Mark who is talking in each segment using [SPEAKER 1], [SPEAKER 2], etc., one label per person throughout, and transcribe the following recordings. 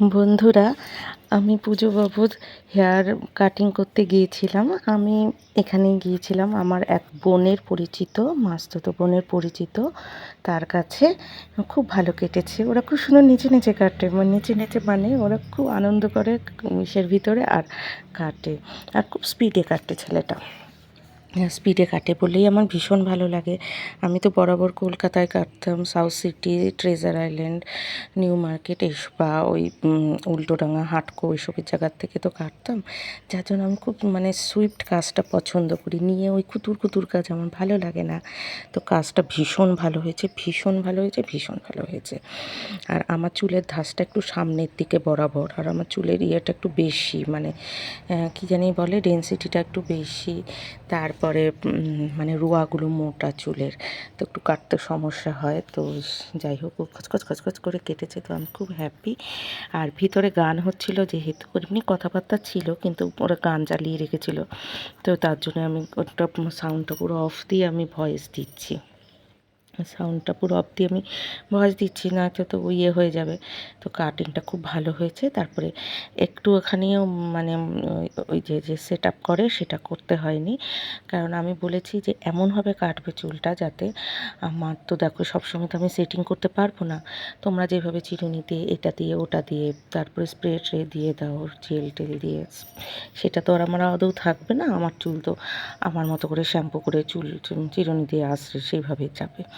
[SPEAKER 1] বন্ধুরা, আমি পুজো বাবদ হেয়ার কাটিং করতে গিয়েছিলাম। আমি এখানে গিয়েছিলাম, আমার এক বোনের পরিচিত মাস্তুতো বোনের পরিচিত, তার কাছে। খুব ভালো কেটেছে। ওরা খুব সুন্দর নিচে নিচে কাটে মানে নিচে নিচে মানে ওরা খুব আনন্দ করে ইসের ভিতরে আর কাটে। আর খুব স্পিডে কাটে ছেলেটা। স্পিডে কাটে বলেই আমার ভীষণ ভালো লাগে। আমি তো বরাবর কলকাতায় কাটতাম South City Treasure Island New Market এসব বা ওই উল্টোডাঙা হাটকো ওইসবের জায়গার থেকে তো কাটতাম। যার জন্য আমি খুব মানে সুইফট কাজটা পছন্দ করি। নিয়ে ওই কুতুর কুতুর কাজ আমার ভালো লাগে না। তো কাজটা ভীষণ ভালো হয়েছে, ভীষণ ভালো হয়েছে, ভীষণ ভালো হয়েছে। আর আমার চুলের ধাসটা একটু সামনের দিকে বরাবর, আর আমার চুলের ইয়েটা একটু বেশি মানে কী জানি বলে ডেন্সিটিটা একটু বেশি। তারপরে মানে রোয়াগুলো মোটা চুলের, তো একটু কাটতে সমস্যা হয়, তো যাই হোক খচখচ খচখচ করে কেটেছে, তো আমি খুব হ্যাপি আর ভিতরে গান হচ্ছিল, যেহেতু এমনি কথাবার্তা ছিল, কিন্তু ওরা গান চালিয়ে রেখেছিল, তো তার জন্য আমি ওটা সাউন্ডটা পুরো অফ দিয়ে আমি ভয়েস দিচ্ছি। সাউন্ডটা পুরো দিয়ে আমি ভয়েস দিচ্ছি না, তো তো ইয়ে হয়ে যাবে। তো কাটিংটা খুব ভালো হয়েছে। তারপরে একটু ওখানেও মানে ওই যে যে সেট করে সেটা করতে হয়নি। কারণ আমি বলেছি যে এমনভাবে কাটবে চুলটা যাতে আমার তো দেখো, সবসময় তো আমি সেটিং করতে পারব না। তোমরা যেভাবে চিরুনি দিয়ে এটা দিয়ে ওটা দিয়ে, তারপরে স্প্রে ট্রে দিয়ে দাও জেল টেল দিয়ে, সেটা তো আর আমার আদৌ থাকবে না। আমার চুল তো আমার মতো করে শ্যাম্পু করে চুল চিরুনি দিয়ে আসছে সেইভাবে যাবে।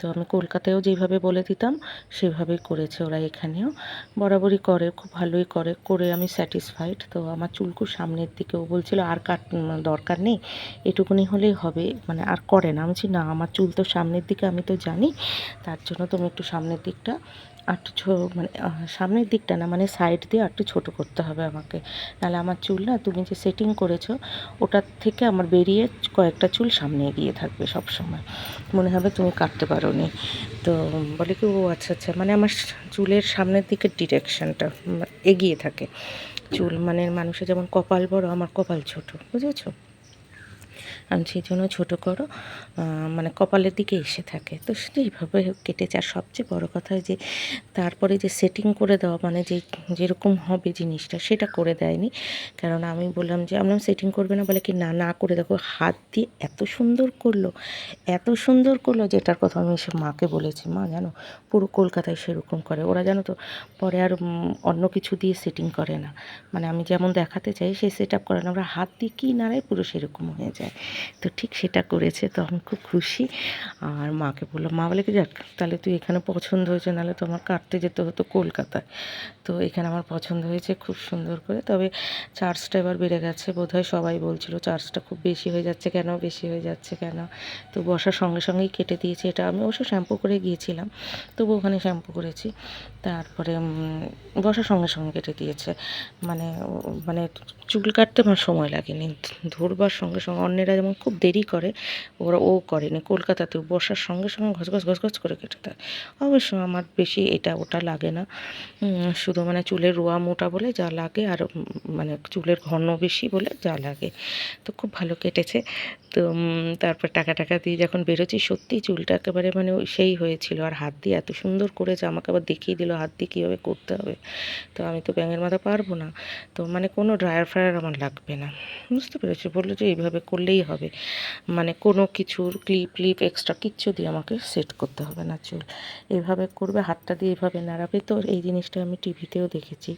[SPEAKER 1] তো আমি কলকাতায়ও যেভাবে বলে দিতাম সেভাবেই করেছে ওরা এখানেও। বরাবরই করে, খুব ভালোই করে করে আমি স্যাটিসফাইড তো আমার চুলকু সামনের দিকেও বলছিল, আর কাট দরকার নেই, এটুকুনি হলেই হবে। মানে আর করে না। আমি না, আমার চুল তো সামনের দিকে, আমি তো জানি। তার জন্য তুমি একটু সামনের দিকটা একটু ছো মানে সামনের দিকটা না মানে সাইড দিয়ে একটু ছোটো করতে হবে আমাকে। নাহলে আমার চুল না, তুমি যে সেটিং করেছ, ওটার থেকে আমার বেরিয়ে কয়েকটা চুল সামনে এগিয়ে থাকবে সব সময় মনে হবে তুমি কাটতে পারো নি তো বলে কি, ও আচ্ছা আচ্ছা মানে আমার চুলের সামনের দিকে ডিরেকশানটা এগিয়ে থাকে। চুল মানে মানুষের যেমন কপাল বড়, আমার কপাল ছোট, বুঝেছ? আমি সেই জন্য ছোটো করো মানে কপালের দিকে এসে থাকে। তো সেটা এইভাবে কেটেছে আর সবচেয়ে বড়ো কথা যে, তারপরে যে সেটিং করে দেওয়া মানে যে যেরকম হবে জিনিসটা, সেটা করে দেয়নি। কারণ আমি বললাম যে আমরা সেটিং করবে না? বলে কি, না না, করে দেখো। হাত দিয়ে এত সুন্দর করল, এত সুন্দর করল যেটার কথা আমি সে মাকে বলেছি। মা, জানো, পুরো কলকাতায় সেরকম করে। ওরা জানো তো, পরে আর অন্য কিছু দিয়ে সেটিং করে না। মানে আমি যেমন দেখাতে চাই সেই সেট আপ করে না। আমরা হাত দিয়ে কী নাড়াই, পুরো সেরকম হয়ে যায়। তো ঠিক সেটা করেছে, তো আমি খুব খুশি। আর মাকে বললাম, মা বলে কি যাক তাহলে তুই এখানে পছন্দ হয়েছে, নাহলে তো আমার কাটতে যেতে হতো কলকাতায়। তো এখানে আমার পছন্দ হয়েছে খুব সুন্দর করে, তবে চার্জটা এবার বেড়ে গেছে। বোধহয় সবাই বলছিল, চার্জটা খুব বেশি হয়ে যাচ্ছে কেন, বেশি হয়ে যাচ্ছে কেন? তো বসার সঙ্গে সঙ্গেই কেটে দিয়েছে এটা। আমি অবশ্য শ্যাম্পু করে গিয়েছিলাম তবু ওখানে শ্যাম্পু করেছি। তারপরে বসার সঙ্গে সঙ্গে কেটে দিয়েছে। মানে মানে চুল কাটতে আমার সময় লাগেনি। ধরবার সঙ্গে সঙ্গে অন্যেরা যেমন খুব দেরি করে, ওরা ও করেনি কলকাতাতেও বসার সঙ্গে সঙ্গে ঘস ঘস ঘস ঘস করে কেটে দেয়। অবশ্য আমার বেশি এটা ওটা লাগে না। শুধু মানে চুলের রোয়া মোটা বলে যা লাগে আর মানে চুলের ঘন বেশি বলে যা লাগে। তো খুব ভালো কেটেছে। তো তারপর টাকা টাকা দিয়ে যখন বেরোচ্ছি, সত্যি চুলটা একেবারে মানে সেই হয়েছিল। আর হাত দিয়ে এত সুন্দর করেছে, আমাকে আবার দেখিয়ে দিল হাত দিয়ে কীভাবে করতে হবে। তো আমি তো ব্যাঙের মাথা পারব না। তো মানে কোনো ড্রায়ার ফ্রায়ার আমার লাগবে না। বুঝতে পেরেছি? বলল যে এইভাবে করলেই হবে। মানে কোনো কিছুর ক্লিপ ক্লিপ এক্সট্রা কিচ্ছু দিয়ে আমাকে সেট করতে হবে না, চুল। এভাবে করবে, হাতটা দিয়ে এভাবে নাড়াবে। তো এই জিনিসটা আমি টিভিতেও দেখেছি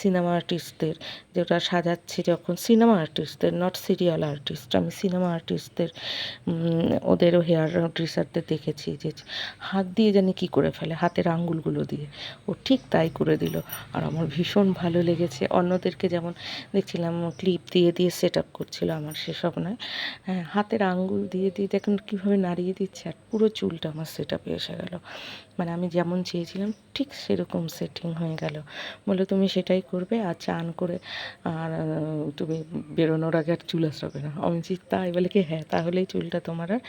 [SPEAKER 1] সিনেমা আর্টিস্টদের যেটা সাজাচ্ছে যখন সিনেমা আর্টিস্টদের নট সিরিয়াল আর্টিস্ট আমি সিনেমা আর্টিস্টদের ওদেরও হেয়ার ড্রেসারদের দেখেছি যে হাত দিয়ে জানি কী করে ফেলে, হাতের আঙ্গুলগুলো দিয়ে। ও ঠিক তাই করে দিল। আর আমার ভীষণ ভালো লেগেছে। অন্যদেরকে যেমন দেখছিলাম ক্লিপ দিয়ে দিয়ে সেট আপ করছিল, আমার সেসব নয়। হ্যাঁ হাতের আঙ্গুল দিয়ে দিয়ে দেখুন কীভাবে নাড়িয়ে দিচ্ছে আর পুরো চুলটা আমার সেট আপে এসে গেলো। মানে আমি যেমন চেয়েছিলাম ঠিক সেরকম সেটিং হয়ে গেল। বলে তুমি সেটাই করবে আর চান করে আর তুমি বেরোনোর আগে আর চুল আসবে না। আমি তাই? বলে কি হ্যাঁ তাহলেই চুলটা তোমার আর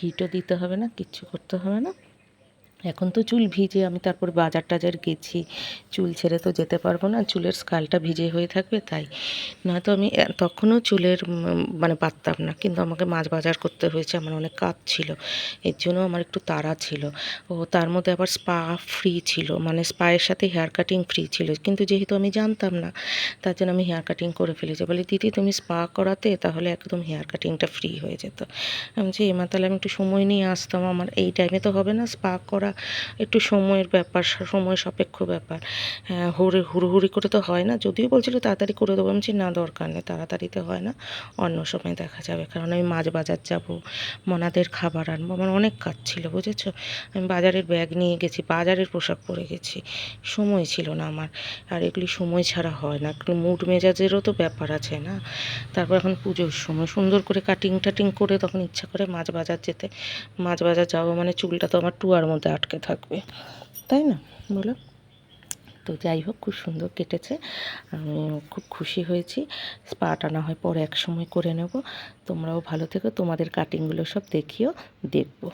[SPEAKER 1] হিটও দিতে হবে না, কিচ্ছু করতে হবে না। এখন তো চুল ভিজে, আমি তারপর বাজার টাজার গেছি। চুল ছেড়ে তো যেতে পারব না, চুলের স্কালটা ভিজে হয়ে থাকবে তাই। নয়তো আমি তখনও চুলের মানে পারতাম না, কিন্তু আমাকে মাছ বাজার করতে হয়েছে, আমার অনেক কাজ ছিল। এর জন্য আমার একটু তাড়া ছিল। ও, তার মধ্যে আবার স্পা ফ্রি ছিল মানে স্পায়ের সাথে হেয়ার কাটিং ফ্রি ছিল। কিন্তু যেহেতু আমি জানতাম না, তার জন্য আমি হেয়ার কাটিং করে ফেলেছি। বলে, দিদি, তুমি স্পা করাতে, তাহলে একদম হেয়ার কাটিংটা ফ্রি হয়ে যেত। আমি যে এমা তাহলে আমি একটু সময় নিয়ে আসতাম, আমার এই টাইমে তো হবে না, স্পা করা একটু সময়ের ব্যাপার সময় সাপেক্ষ ব্যাপার। হ্যাঁ হুড়ে, হুড়োহুড়ি করে তো হয় না। যদিও বলছিল তাড়াতাড়ি করে দেবো। আমি না, দরকার নেই, তাড়াতাড়িতে হয় না। অন্য সময় দেখা যাবে। কারণ আমি মাছ বাজার যাব, মনাদের খাবার আনব। আমার অনেক কাজ ছিল, বুঝেছ? আমি বাজারের ব্যাগ নিয়ে গেছি, বাজারের পোশাক পরে গেছি। সময় ছিল না আমার। আর এগুলি সময় ছাড়া হয় না। একটু মুড মেজাজেরও তো ব্যাপার আছে না? তারপর এখন পুজোর সময়। সুন্দর করে কাটিং টাটিং করে তখন ইচ্ছা করে মাছ বাজার যেতে। মাছ বাজার যাব মানে চুলটা তো আমার টুয়ার মধ্যে আটকে থাকবে। তাই না? বলো। তো যাই হোক, খুব সুন্দর কেটেছে। আমি খুব খুশি হয়েছি। স্পাটা আনা হয় পরে এক সময় করে নেব। তোমরাও ভালো থেকো। তোমাদের কাটিংগুলো সব দেখিও, দেখব।